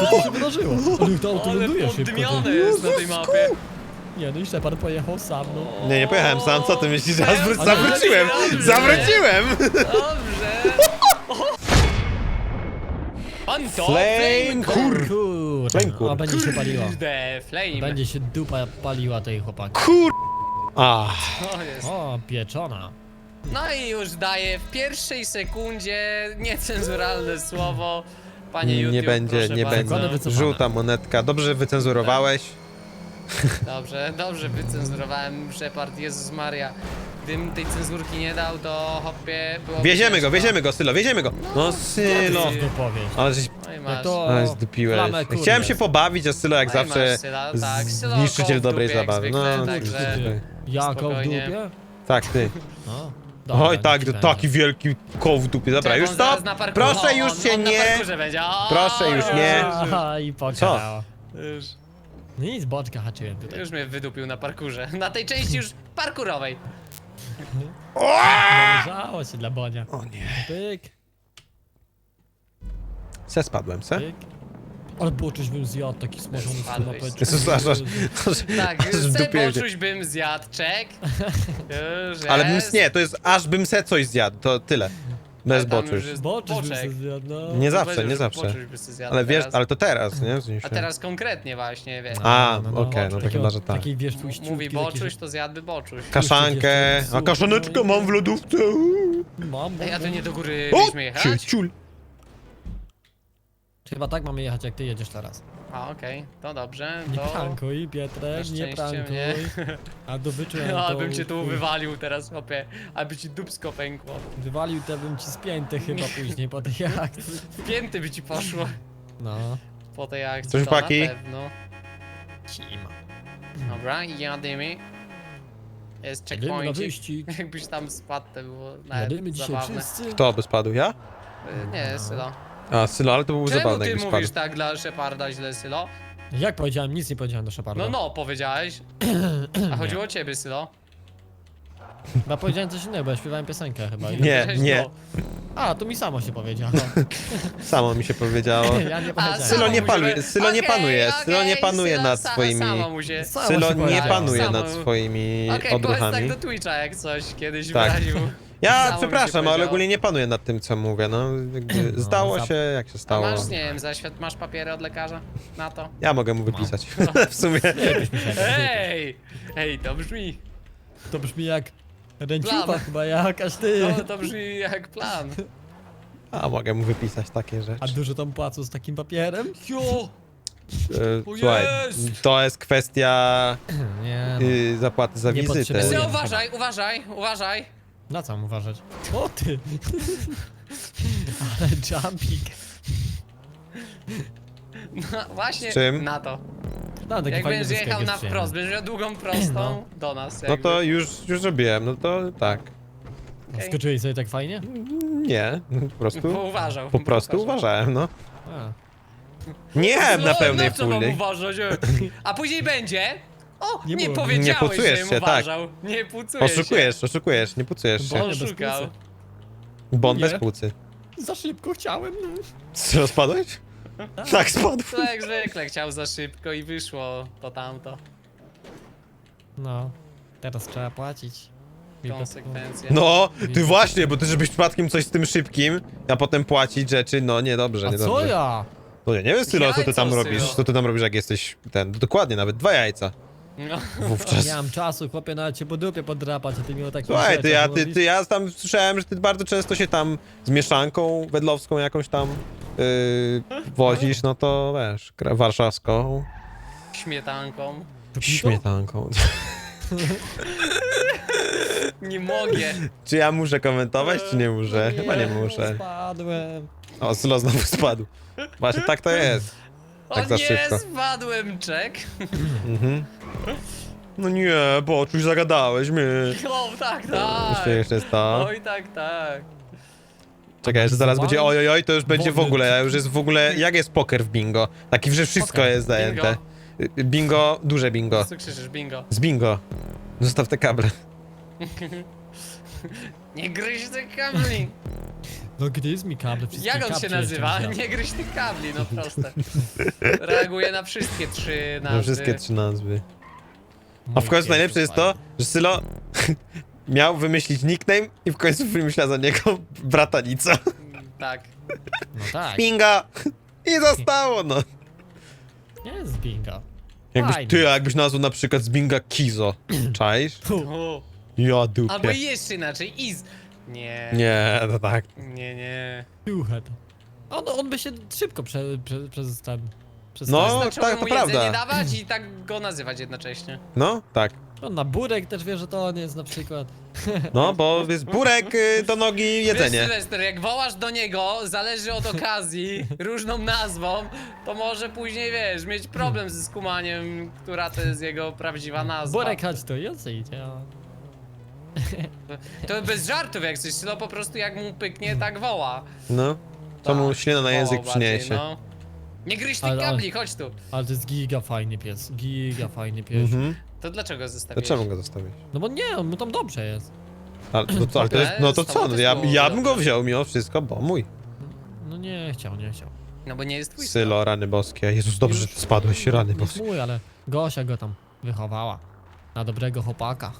Co tu się wydarzyło? Ale to auto Ale ląduje szybko. poddymione ty. jest na tej mapie. Nie, no i Shepard pojechał sam, no. Nie, nie pojechałem sam, co ty myślisz? Ja zwró- Ale zawróciłem! dobrze. Zawróciłem! Dobrze. To Flame kur... Kur- o, będzie się. Kurde, flame. Będzie się dupa paliła tej chłopaki. Kur... A, To jest. O, pieczona. No i już daję w pierwszej sekundzie niecenzuralne słowo. Panie YouTube, nie będzie, proszę nie bardzo. Będzie. wycofane. Żółta monetka. Dobrze że wycenzurowałeś. Dobrze, dobrze wycenzurowałem Shepard, Jezus Maria. Gdybym tej cenzurki nie dał, to hopie było. Wieziemy go, wieziemy go, Sylo, wieziemy go! No Sylo! Co tu powiesz? Ale żeś... No i masz. to Ale zdupiłeś. flamę, kurde. Chciałem się pobawić, a Sylo jak No i zawsze Sylo, tak, Sylo koło w dobrej dupie jak zabawy. zwykle, No, także- ty- Jako w Spokojnie. dupie? tak, ty. No. Dobra, Oj, tak, to taki wielki koł w dupie. Dobra, już stop! Proszę już on, się nie... Proszę już nie. Aha, i pokarało. Już, Nic, boczka haczyłem tutaj. już mnie wydupił na parkurze. Na tej części już parkurowej. Należało się dla Bonia. O nie. Pyk, Se spadłem, se? pyk. Ale było coś bym zjadł, taki smażony z Spadłeś. kanapeczki. Jezus, aż, aż, Tak, aż w se dupie się- poczuć bym zjadł, czek. Już Ale bym, jest. nie, to jest aż bym se coś zjadł, to tyle. Bez tam już już. jest Boczuś bym boczek. sobie zjadł, no. Nie zawsze, nie że zawsze. poczuć by sobie zjadł Ale wiesz, teraz. ale to teraz, nie? W sensie. A teraz konkretnie właśnie, wiesz. A, No, no, okej, no to Takiego- chyba, że tak. Takiej wiesz, tłuściutki, Mówi taki, boczuś, że- to zjadłby boczuś. Kaszankę, a kaszaneczkę no mam w lodówce. Mam, Ej, a to nie do góry O, mieliśmy ciul, jechać? ciul. Chyba tak mamy jechać, jak ty jedziesz teraz. A, okej, to dobrze, Nie to... prankuj, Pietrek, Na nie szczęście prankuj. mnie. A do wyczułem No, to... abym cię tu wywalił teraz, chłopie. Aby ci dupsko pękło. Wywalił, to bym ci spięty chyba później po tej akcji. W pięty by ci poszło No. po tej akcji, Coś, to chłopaki? na pewno. Cima. Dobra, jadymy. Jest Jedziemy na checkpoint. wyścig. Jakbyś tam spadł, to było nawet dzisiaj zabawne. wszyscy. Kto by spadł, ja? Y, Nie, Sylo. A, Sylo, ale to byłoby Czemu zabawne, ty mówisz spadł. tak dla Sheparda źle, Sylo? Jak powiedziałem, nic nie powiedziałem do Szeparda. No, no, powiedziałeś. A chodziło o ciebie, Sylo. Chyba powiedziałem coś innego, bo ja śpiewałem piosenkę chyba. Nie, nie. A, to mi samo się powiedziało. Samo mi się powiedziało. Ja nie A, powiedziałem. Sylo nie panuje- się- Sylo nie Okej, panuje, Sylo nie okej, panuje Sylo nad sa- swoimi- Samo mu się... Samo Sylo się nie powiedziało. panuje Samo. nad swoimi Okej, powiedz tak odruchami. do Twitcha jak coś kiedyś Tak. wyraził. Ja Samo mi się przepraszam, ale ogólnie nie panuję nad tym, co mówię, no. Jakby No, zdało za- się, jak się A stało. masz, nie wiem, zaświat, masz papiery od lekarza na to? Ja mogę mu wypisać. w sumie. Ej! Ej, to brzmi, To brzmi jak ręciupa Plan. chyba jakaś ty. to, to brzmi jak plan. A mogę mu wypisać takie rzeczy. A dużo tam płacą z takim papierem? Jo! E, O Słuchaj, jest! to jest kwestia Nie no. y, zapłaty za Nie wizytę. potrzebuję. Uważaj, uważaj, uważaj. Na co mam uważać? O ty! Ale jumping. No, właśnie Z czym? na to. No, taki Jak fajny będziesz jechał jest na przyjemny. wprost, będziesz miał długą prostą No. do nas. No jakby. to już, już zrobiłem, no to tak. Okej. Skoczyłeś sobie tak fajnie? Nie, po prostu. Uważał. Po prostu uważał. uważałem, no. A. Nie jechałem na No, pełnej no, co mam uważać? e? A później będzie? O, Nie nie, było. powiedziałeś, Nie pucujesz że się, tak. uważał. Nie pucujesz się. Oszukujesz, oszukujesz, nie pucujesz się. Nie, bez Oszukał. płucy. Bez płucy. Za szybko chciałem. Co, spadłeś? Tak, spadł. To jak zwykle chciał za szybko i wyszło to tamto. No. Teraz trzeba płacić. Konsekwencje. No, ty właśnie, bo ty żebyś przypadkiem coś z tym szybkim, a potem płacić rzeczy, no niedobrze, A niedobrze. co ja? No ja nie wiem, Sylo, co ty tam robisz, co ty tam robisz, jak jesteś ten, dokładnie, nawet dwa jajca No. Wówczas. Nie mam czasu, chłopie, nawet cię po dupie podrapać, a ty mi o Słuchaj, ty, ja, ty, ty, ja tam słyszałem, że ty bardzo często się tam z mieszanką wedlowską jakąś tam yy, wozisz, no to wiesz, kra- warszawską Śmietanką. śmietanką. Nie mogę. Czy ja muszę komentować, czy nie muszę? Chyba nie muszę. Spadłem. O, Sylo znowu spadł. Właśnie tak to jest. O Tak za nie, szybko. spadłem, czek. Mhm. No nie, bo czuć zagadałeś mnie. O, tak, tak. Jeszcze, jeszcze jest to. Oj, tak, tak. Czekaj, że zaraz będzie oj, oj, oj, to już będzie w ogóle, już jest w ogóle, jak jest poker w bingo? Taki, że wszystko Poker. jest zajęte. Y, Bingo, duże bingo. Co krzyczysz, bingo? Z bingo. Zostaw te kable. Nie gryź tych kabli! No gryz mi kable, wszystkie Jak on się kapcie nazywa? wziąłem. Nie gryź tych kabli, no proste. Reaguje na wszystkie trzy nazwy. Na wszystkie trzy nazwy. A Mój w końcu najlepsze jest to, że Sylo miał wymyślić nickname i w końcu wymyśla za niego bratanica. Tak. No tak, Pinga! I zostało, no. jest bingo. Jakbyś, Fajnie. ty, a jakbyś nazwał na przykład z Binga Kizo. Czaisz? O. Ja Albo dupie. jeszcze inaczej, Iz. Nie. Nie, to tak. Nie, nie. Duchet. On, on by się szybko prze, prze, przez ten... Przez No. ten- Zaczął tak, mu to jedzenie prawda. dawać i tak go nazywać jednocześnie. No, tak. On na burek też wie, że to on jest na przykład. No, bo jest burek y, do nogi Wiesz, jedzenie. Sylwester, jak wołasz do niego, zależy od okazji, różną nazwą, to może później, wiesz, mieć problem ze skumaniem, która to jest jego prawdziwa nazwa. Burek chodź tu, ja co idzie. a- To bez żartów, jak coś, no po prostu jak mu pyknie, tak woła. No. To mu Tak, ślina na język woła bardziej, przyniesie. No. Nie gryź tych Ale- ale- kabli, chodź tu. Ale to jest giga fajny pies, giga fajny pies. Mhm. To dlaczego To zostawiłeś? czemu go zostawić? No bo nie, on mu tam dobrze jest. Ale, no, to, ale to jest, no to co? No, ja, ja bym go wziął mimo wszystko, bo mój. No nie chciał, nie chciał. No bo nie jest twój Sylo, rany boskie. Jezus, dobrze, że ty spadłeś, rany Jest boskie. mój, ale Gosia go tam wychowała. Na dobrego chłopaka.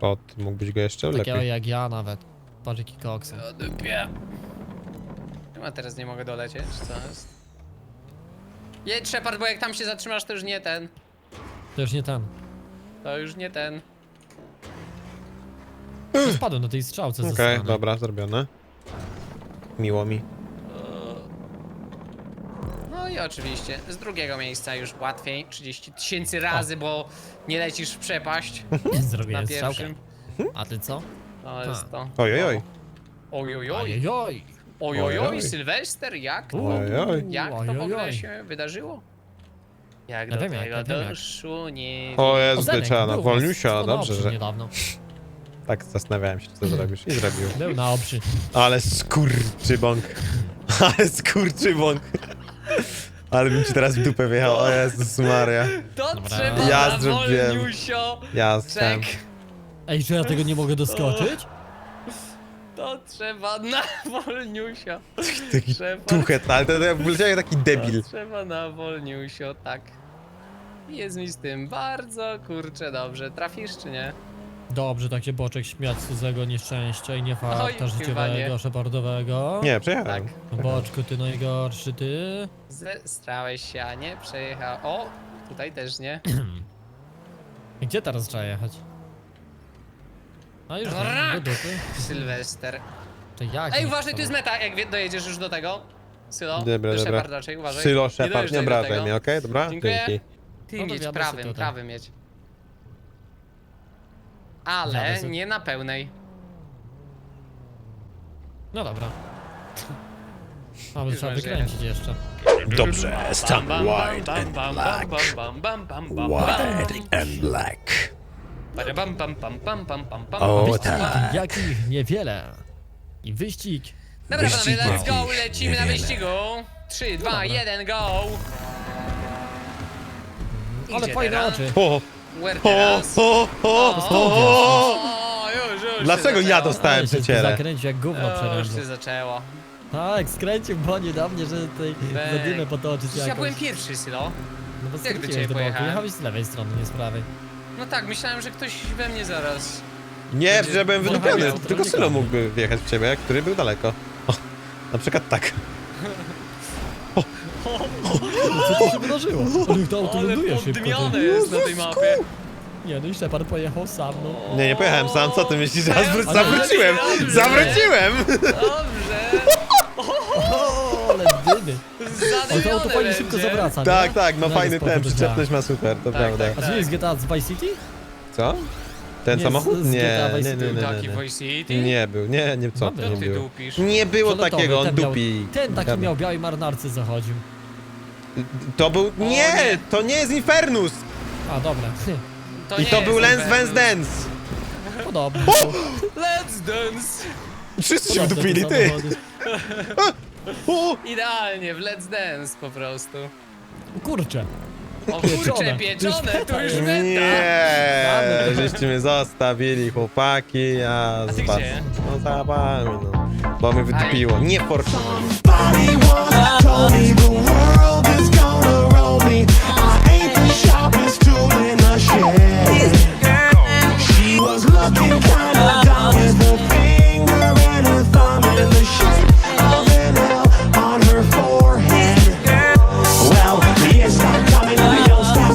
O, ty mógłbyś go jeszcze Takiego lepiej. jak ja nawet. Patrz jaki koks. O dupie. Chyba teraz nie mogę dolecieć, co jest? Jedź Shepard, bo jak tam się zatrzymasz, to już nie ten. To już nie ten. To już nie ten. Spadłem do tej strzałce ze Okej, strony. dobra, zrobione. Miło mi. No i oczywiście z drugiego miejsca już łatwiej, 30 tysięcy razy, bo nie lecisz w przepaść na Zrobiłem strzałkę. pierwszym. A ty co? To jest to. Oj, oj, oj. Ojojoj, Ojojoj. ojojoj, Ojoj. Sylwester, jak to? Oj, oj. Jak to w ogóle Ojojoj. się wydarzyło? Jak Ja do wiem, jak, tego ja wiem, jak. doszło, nie O. Jezu, na był wolniusia, na- na dobrze, że niedawno. tak zastanawiałem się, co zrobisz. I zrobił. Był na obrzy. Ale skurczybąk. Ale skurczybąk. Ale bym ci teraz w dupę wjechał, o Jezus Maria. To Dobra. trzeba Ja na zrobiłem. wolniusio. Ja Czek. chciałem. Ej, czy ja tego nie mogę doskoczyć? To trzeba na wolniusio. Taki Trzeba. tuchet, ale to, to ja wyleciałem jak taki debil. To trzeba na wolniusio, tak. Jest mi z tym bardzo kurczę dobrze. Trafisz czy nie? Dobrze, tak się boczek śmiać z cudzego nieszczęścia i nie Oj, farta chyba życiowego, nie. szepardowego. Nie, Tak. przejechałem. Boczku, ty najgorszy, ty. Zestrałeś się, a nie przejechał. O, tutaj też nie. Gdzie teraz trzeba jechać? A już Rak. nie, do dupy. Sylwester. To jak? Ej, nie uważaj, tu jest meta, jak wie- dojedziesz już do tego. Sylo, Dobra, do dobra. Shepard raczej, uważaj. Sylo, Nie Shepard, dojeżdżaj nie do obrażaj tego. mnie, okej? Dobra? Dziękuję. Dzięki. Ty No to mieć wiadomo, prawym, prawym mieć ale Zaraz. nie na pełnej. No dobra. A, trzeba wykręcić jeszcze. Dobrze, stan white and black. White and black. O tak. Jakich niewiele. I wyścig. Dobra, panowie, let's go, lecimy na wyścigu. 3, 2, 1, go! Ale fajne teraz. oczy. Where o, teraz? o, o, stąd o, O, już, już się Dlaczego ja zaczęło. dostałem Ale się przecierę? zakręcił jak gówno O, Już się zaczęło. Tak, skręcił Bonie do mnie, że tutaj Weź. zadymę potoczyć Przecież ja jakoś. byłem pierwszy, Sylo. No bo Jak do skręciłeś ciebie do boku. pojechałem? Jechałeś z lewej strony, nie z prawej. No tak, myślałem, że ktoś we mnie zaraz. Nie, Będzie- że byłem wydupiony. Tylko. Sylo mógłby wjechać w ciebie, który był daleko. O, na przykład tak. Co to się wydarzyło? Ale to auto Ale ląduje szybko. ty. jest na tej mapie. Nie, no i Shepard pojechał sam, no. Nie, nie pojechałem sam, co ty myślisz? Ja zwró- Ale zawróciłem! dobrze. Zawróciłem! Dobrze. O, ale dymy. Ale to auto Zadymione fajnie szybko będzie. zawraca, nie? Tak, tak, no Mega fajny ten, to przyczepność ma super, to Tak, prawda. tak. A co jest GTA z Vice City? Co? Ten Nie, samochód? z- z Nie, GTA nie, Vice nie, City. nie, Taki nie, Voice nie. City? Nie był, nie, nie, co Ma ty, nie Co ty było. dupisz? Nie było Fioletowy, takiego, on ten miał- dupi. Ten taki miał białej marynarce zachodził. To był, nie, nie. to nie jest Infernus! A, dobra. I nie to był jest Lens Vance. Dance! Podobnie. Let's dance! Wszyscy się wdupili, ty! O, Idealnie, w Let's Dance po prostu. Kurczę. O kurcze, Pieczone. pieczone, tu już meta. Nie, żeście mnie zostawili, chłopaki, a ty z was... gdzie? No za wami, no. Bo mnie wydupiło, nie. Somebody once